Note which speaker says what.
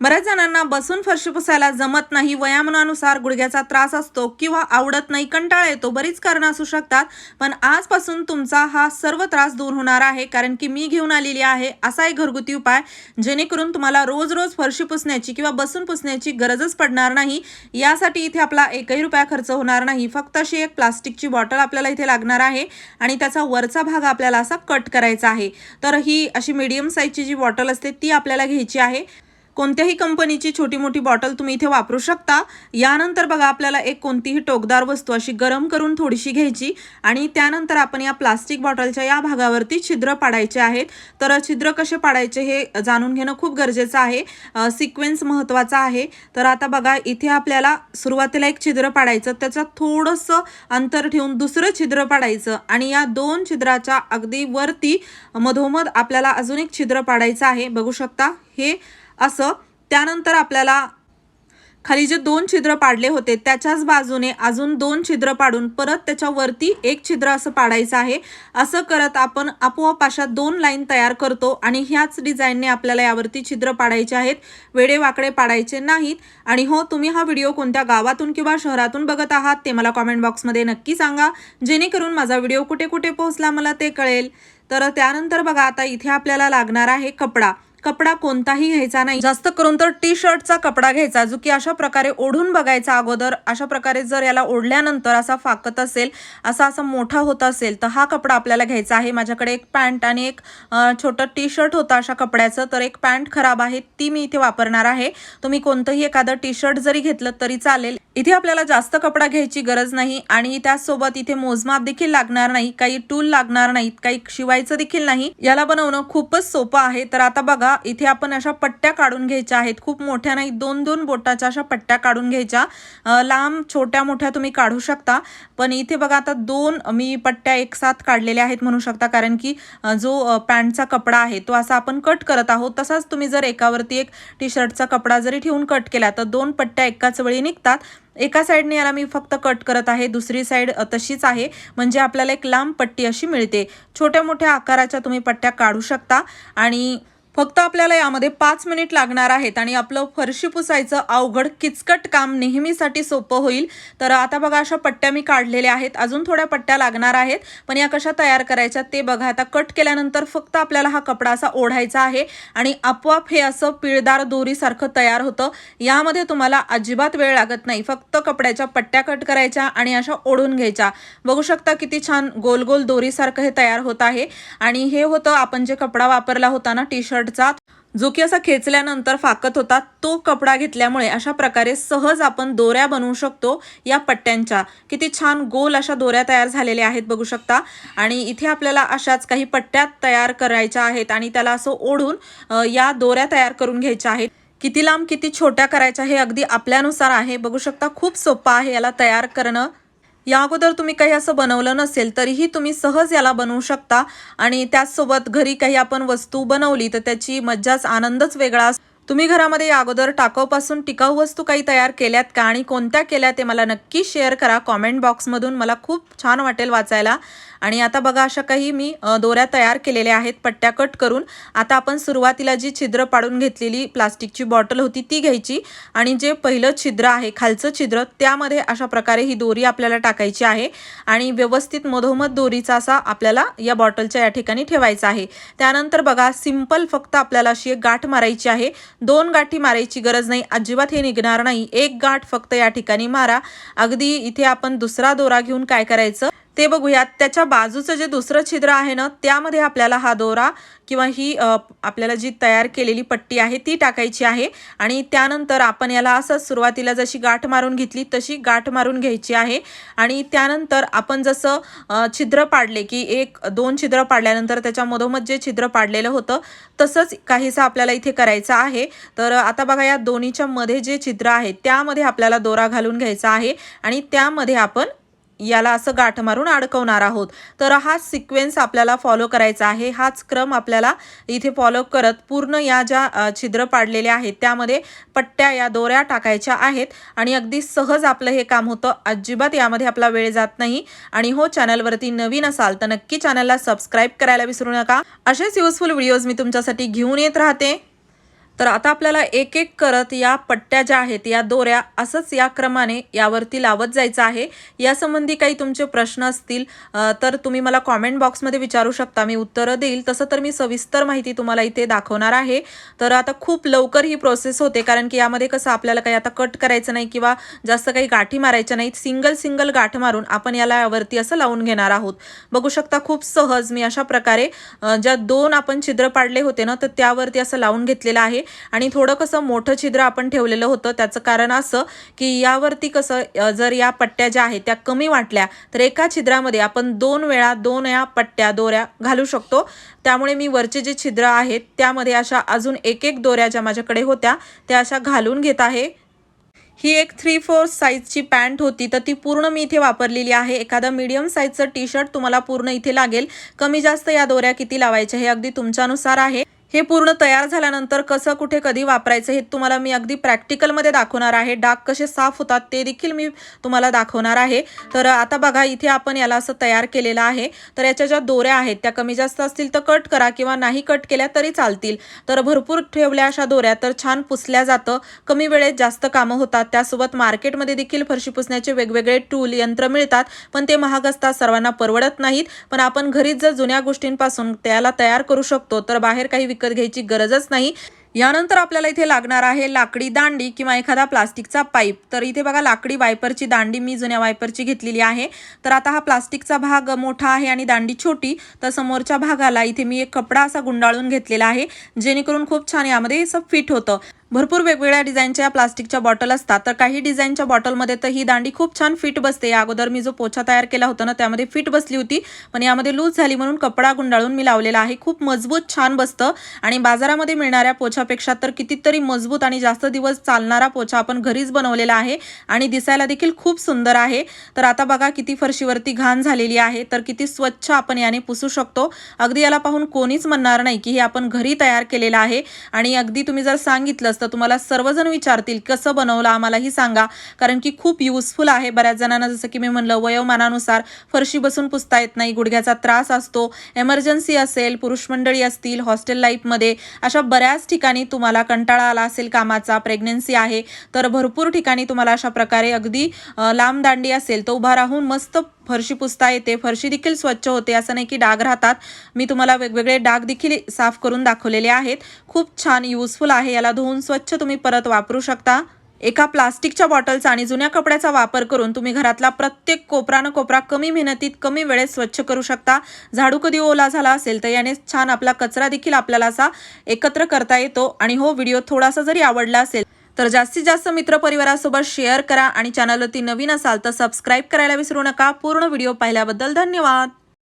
Speaker 1: बऱ्याच जणांना बसून फरशी पुसायला जमत नाही वयामानानुसार गुडघ्याचा त्रास असतो किंवा आवडत नाही कंटाळा येतो. बरीच कारणं असू शकतात पण आजपासून तुमचा हा सर्व त्रास दूर होणार आहे कारण की मी घेऊन आलेली आहे असा एक घरगुती उपाय जेणेकरून तुम्हाला रोज रोज फरशी पुसण्याची किंवा बसून पुसण्याची गरजच पडणार नाही. यासाठी इथे आपला एकही रुपया खर्च होणार नाही. फक्त अशी एक प्लास्टिकची बॉटल आपल्याला इथे लागणार आहे आणि त्याचा वरचा भाग आपल्याला असा कट करायचा आहे. तर ही अशी मीडियम साईजची जी बॉटल असते ती आपल्याला घ्यायची आहे. कोणत्याही कंपनीची छोटी मोठी बॉटल तुम्ही इथे वापरू शकता. यानंतर बघा आपल्याला एक कोणतीही टोकदार वस्तू अशी गरम करून थोडीशी घ्यायची आणि त्यानंतर आपण या प्लास्टिक बॉटलच्या या भागावरती छिद्र पाडायचे आहेत. तर छिद्र कसे पाडायचे हे जाणून घेणं खूप गरजेचं आहे. सिक्वेन्स महत्त्वाचा आहे. तर आता बघा इथे आपल्याला सुरुवातीला एक छिद्र पाडायचं त्याच्यात थोडंसं अंतर ठेवून दुसरं छिद्र पाडायचं आणि या दोन छिद्राच्या अगदी वरती मधोमध आपल्याला अजून एक छिद्र पाडायचं आहे. बघू शकता हे असं त्यानंतर आपल्याला खाली जे दोन छिद्र पाडले होते त्याच्याच बाजूने अजून दोन छिद्र पाडून परत त्याच्यावरती एक छिद्र असं पाडायचं आहे. असं करत आपण आपोआप अशा दोन लाईन तयार करतो आणि ह्याच डिझाईनने आपल्याला यावरती छिद्र पाडायचे आहेत. वेडेवाकडे पाडायचे नाहीत. आणि हो तुम्ही हा व्हिडिओ कोणत्या गावातून किंवा शहरातून बघत आहात ते मला कॉमेंट बॉक्समध्ये नक्की सांगा. जेणेकरून माझा व्हिडिओ कुठे कुठे पोहोचला मला ते कळेल. तर त्यानंतर बघा आता इथे आपल्याला लागणार आहे कपडा. कपडा कोणताही घ्यायचा नाही. जास्त करून तर टी शर्टचा कपडा घ्यायचा जो की अशा प्रकारे ओढून बघायचा अगोदर अशा प्रकारे जर याला ओढल्यानंतर असा फाकत असेल असा असा मोठा होत असेल तर हा कपडा आपल्याला घ्यायचा आहे. माझ्याकडे एक पॅन्ट आणि एक छोटं टी शर्ट होतं अशा कपड्याचं. तर एक पॅन्ट खराब आहे ती मी इथे वापरणार आहे. तुम्ही कोणतंही एखादं टी शर्ट जरी घेतलं तरी चालेल. इथे आपल्याला जास्त कपडा घ्यायची गरज नाही आणि त्याचसोबत इथे मोजमाप देखील लागणार नाही काही टूल लागणार नाहीत काही शिवायचं देखील नाही. याला बनवणं खूपच सोपं आहे. तर आता बघा इथे आपण अशा पट्ट्या काढून घ्यायच्या आहेत. खूप मोठ्या नाही दोन दोन बोटाच्या अशा पट्ट्या काढून घ्यायच्या. लांब छोट्या मोठ्या तुम्ही काढू शकता. पण इथे बघा आता दोन मी पट्ट्या एक साथ काढलेल्या आहेत म्हणू शकता. कारण की जो पॅन्टचा कपडा आहे तो असा आपण कट करत आहोत. तसाच तुम्ही जर एकावरती एक टी शर्टचा कपडा जरी ठेवून कट केला तर दोन पट्ट्या एकाच वेळी निघतात. एका साईडने याला मी फक्त कट करत आहे दुसरी साईड तशीच आहे. म्हणजे आपल्याला एक लांब पट्टी अशी मिळते. छोट्या मोठ्या आकाराच्या तुम्ही पट्ट्या काढू शकता. आणि फक्त आपल्याला यामध्ये पाच मिनिट लागणार आहेत आणि आपलं फरशी पुसायचं अवघड किचकट काम नेहमीसाठी सोपं होईल. तर आता बघा अशा पट्ट्या मी काढलेल्या आहेत. अजून थोड्या पट्ट्या लागणार आहेत पण या कशा तयार करायच्या ते बघा. आता कट केल्यानंतर फक्त आपल्याला हा कपडा असा ओढायचा आहे आणि आपोआप हे असं पिळदार दोरीसारखं तयार होतं. यामध्ये तुम्हाला अजिबात वेळ लागत नाही. फक्त कपड्याच्या पट्ट्या कट करायच्या आणि अशा ओढून घ्यायच्या. बघू शकता किती छान गोल गोल दोरीसारखं हे तयार होत आहे. आणि हे होतं आपण जे कपडा वापरला होता ना टी शर्ट शर्टचा जो की असा खेचल्यानंतर फाकत होता तो कपडा घेतल्यामुळे अशा प्रकारे सहज आपण दोऱ्या बनवू शकतो या पट्ट्यांच्या. किती छान गोल अशा दोऱ्या तयार झालेल्या आहेत बघू शकता. आणि इथे आपल्याला अशाच काही पट्ट्या तयार करायच्या आहेत आणि त्याला असं ओढून या दोऱ्या तयार करून घ्यायच्या आहेत. किती लांब किती छोट्या करायच्या हे अगदी आपल्यानुसार आहे. बघू शकता खूप सोपं आहे याला तयार करणं. या अगोदर तुम्ही काही असं बनवलं नसेल तरीही तुम्ही सहज याला बनवू शकता. आणि त्याचसोबत घरी काही आपण वस्तू बनवली तर त्याची मज्जाच आनंदच वेगळा असतो तुम्ही घरामध्ये या अगोदर टाकाऊपासून टिकाऊ वस्तू काही तयार केल्यात का आणि कोणत्या केल्या ते मला नक्की शेअर करा. कॉमेंट बॉक्समधून मला खूप छान वाटेल वाचायला. आणि आता बघा अशा काही मी दोऱ्या तयार केलेल्या आहेत पट्ट्या कट करून. आता आपण सुरुवातीला जी छिद्र पाडून घेतलेली प्लास्टिकची बॉटल होती ती घ्यायची. आणि जे पहिलं छिद्र आहे खालचं छिद्र त्यामध्ये अशा प्रकारे ही दोरी आपल्याला टाकायची आहे. आणि व्यवस्थित मधोमध दोरीचा असा आपल्याला या बॉटलच्या या ठिकाणी ठेवायचा आहे. त्यानंतर बघा सिंपल फक्त आपल्याला अशी एक गाठ मारायची आहे. दोन गाठी मारायची गरज नाही अजिबात हे निघणार नाही. एक गाठ फक्त या ठिकाणी मारा. अगदी इथे आपण दुसरा दोरा घेऊन काय करायचं? ते बघूयात. त्याच्या बाजूचं जे दुसरं छिद्र आहे ना त्यामध्ये आपल्याला हा दोरा किंवा ही आपल्याला जी तयार केलेली पट्टी आहे ती टाकायची आहे. आणि त्यानंतर आपण याला असं सुरुवातीला जशी गाठ मारून घेतली तशी गाठ मारून घ्यायची आहे. आणि त्यानंतर आपण जसं छिद्र पाडले की एक दोन छिद्र पाडल्यानंतर त्याच्या मधोमध जे छिद्र पाडलेलं होतं तसंच काहीसं आपल्याला इथे करायचं आहे. तर आता बघा या दोन्हीच्या मध्ये जे छिद्र आहे त्यामध्ये आपल्याला दोरा घालून घ्यायचा आहे. आणि त्यामध्ये आपण याला असं गाठ मारून अडकवणार आहोत. तर हा सिक्वेन्स आपल्याला फॉलो करायचा आहे. हाच क्रम आपल्याला इथे फॉलो करत पूर्ण या ज्या छिद्र पाडलेल्या आहेत त्यामध्ये पट्ट्या या दोऱ्या टाकायच्या आहेत. आणि अगदी सहज आपलं हे काम होतं. अजिबात यामध्ये आपला वेळ जात नाही. आणि हो चॅनलवरती नवीन असाल तर नक्की चॅनलला सबस्क्राईब करायला विसरू नका. असेच युजफुल व्हिडिओज मी तुमच्यासाठी घेऊन येत राहते. तर आता आपल्याला एक एक करत या पट्ट्या ज्या आहेत या दोऱ्या असंच या क्रमाने यावरती लावत जायचं आहे. यासंबंधी काही तुमचे प्रश्न असतील तर तुम्ही मला कॉमेंट बॉक्समध्ये विचारू शकता. मी उत्तरं देईल. तसं तर मी सविस्तर माहिती तुम्हाला इथे दाखवणार आहे. तर आता खूप लवकर ही प्रोसेस होते कारण की यामध्ये कसं आपल्याला काही आता कट करायचं नाही किंवा जास्त काही गाठी मारायच्या नाहीत. सिंगल सिंगल गाठ मारून आपण याला यावरती असं लावून घेणार आहोत. बघू शकता खूप सहज मी अशा प्रकारे ज्या दोन आपण छिद्र पाडले होते ना तर त्यावरती असं लावून घेतलेलं आहे. आणि थोडं कसं मोठं छिद्र आपण ठेवलेलं होतं त्याचं कारण असं की यावरती कसं जर या पट्ट्या ज्या आहेत त्या कमी वाटल्या तर एका छिद्रामध्ये आपण दोन वेळा दोन या पट्ट्या दोऱ्या घालू शकतो. त्यामुळे मी वरचे जे छिद्र आहेत त्यामध्ये अशा अजून एक एक दोऱ्या ज्या माझ्याकडे होत्या त्या अशा घालून घेत आहे. ही एक थ्री फोर साईजची पॅन्ट होती तर ती पूर्ण मी इथे वापरलेली आहे. एखादं मीडियम साईजचं टी शर्ट तुम्हाला पूर्ण इथे लागेल. कमी जास्त या दोऱ्या किती लावायच्या हे अगदी तुमच्यानुसार आहे. हे पूर्ण तयार झाल्यानंतर कसं कुठे कधी वापरायचं हे तुम्हाला मी अगदी प्रॅक्टिकलमध्ये दाखवणार आहे. डाग कसे साफ होतात ते देखील मी तुम्हाला दाखवणार आहे. तर आता बघा इथे आपण याला असं तयार केलेलं आहे. तर याच्या ज्या दोऱ्या आहेत त्या कमी जास्त असतील तर कट करा किंवा नाही कट केल्या तरी चालतील. तर भरपूर ठेवल्या अशा दोऱ्या तर छान पुसल्या जातं. कमी वेळेत जास्त कामं होतात. त्यासोबत मार्केटमध्ये देखील फरशी पुसण्याचे वेगवेगळे टूल यंत्र मिळतात. पण ते महाग असतात सर्वांना परवडत नाहीत. पण आपण घरीच जर जुन्या गोष्टींपासून त्याला तयार करू शकतो तर बाहेर काही विकत घ्यायची गरजच नाही. यानंतर आपल्याला इथे लागणार आहे लाकडी दांडी किंवा एखादा प्लास्टिकचा पाईप. तर इथे बघा लाकडी वायपरची दांडी मी जुन्या वायपरची घेतलेली आहे. तर आता हा प्लास्टिकचा भाग मोठा आहे आणि दांडी छोटी. तर समोरच्या भागाला इथे मी एक कपडा असा गुंडाळून घेतलेला आहे जेणेकरून खूप छान यामध्ये सब फिट होतं. भरपूर वेगवेगळ्या डिझाईनच्या या प्लास्टिकच्या बॉटल असतात. तर काही डिझाईनच्या बॉटलमध्ये तर ही दांडी खूप छान फिट बसते. या अगोदर मी जो पोछा तयार केला होता ना त्यामध्ये फिट बसली होती. पण यामध्ये लूज झाली म्हणून कपडा गुंडाळून मी लावलेला आहे. खूप मजबूत छान बसतं. आणि बाजारामध्ये मिळणाऱ्या पोछा पोछापेक्षा तर कितीतरी मजबूत आणि जास्त दिवस चालणारा पोछा आपण घरीच बनवलेला आहे आणि दिसायला देखील खूप सुंदर आहे. तर आता बघा किती फरशीवरती घाण झालेली आहे. तर किती स्वच्छ आपण याने पुसू शकतो. अगदी याला पाहून कोणीच म्हणणार नाही की हे आपण घरी तयार केलेलं आहे. आणि अगदी तुम्ही जर सांगितलंच तर तुम्हाला सर्वजण विचारतील कसं बनवलं? आम्हालाही सांगा. कारण की खूप युजफुल आहे बऱ्याच जणांना. जसं की मी म्हणलं वयोमानानुसार फरशी बसून पुसता येत नाही गुडघ्याचा त्रास असतो एमर्जन्सी असेल पुरुष मंडळी असतील हॉस्टेल लाईफमध्ये अशा बऱ्याच ठिकाणी ठिकाणी तुम्हाला कंटाळा आला असेल कामाचा प्रेग्नन्सी आहे तर भरपूर ठिकाणी तुम्हाला अशा प्रकारे अगदी लांबदांडी लांब दांडी असेल तर उभा राहून मस्त फरशी पुसता येते फरशी देखील स्वच्छ होते असं नाही की डाग राहतात. मी तुम्हाला वेगवेगळे डाग देखील साफ करून दाखवलेले आहेत. खूप छान युजफुल आहे याला धुवून स्वच्छ तुम्ही परत वापरू शकता. एका प्लास्टिकच्या बॉटलचा आणि जुन्या कपड्याचा वापर करून तुम्ही घरातला प्रत्येक कोपरानं कोपरा कमी मेहनतीत कमी वेळेत स्वच्छ करू शकता. झाडू कधी ओला झाला असेल तर याने छान आपला कचरा देखील आपल्याला असा एकत्र करता येतो. आणि हो व्हिडिओ थोडासा जरी आवडला असेल तर जास्तीत जास्त मित्रपरिवारासोबत शेअर करा आणि चॅनलवरती नवीन असाल तर सबस्क्राईब करायला विसरू नका. पूर्ण व्हिडिओ पाहिल्याबद्दल धन्यवाद.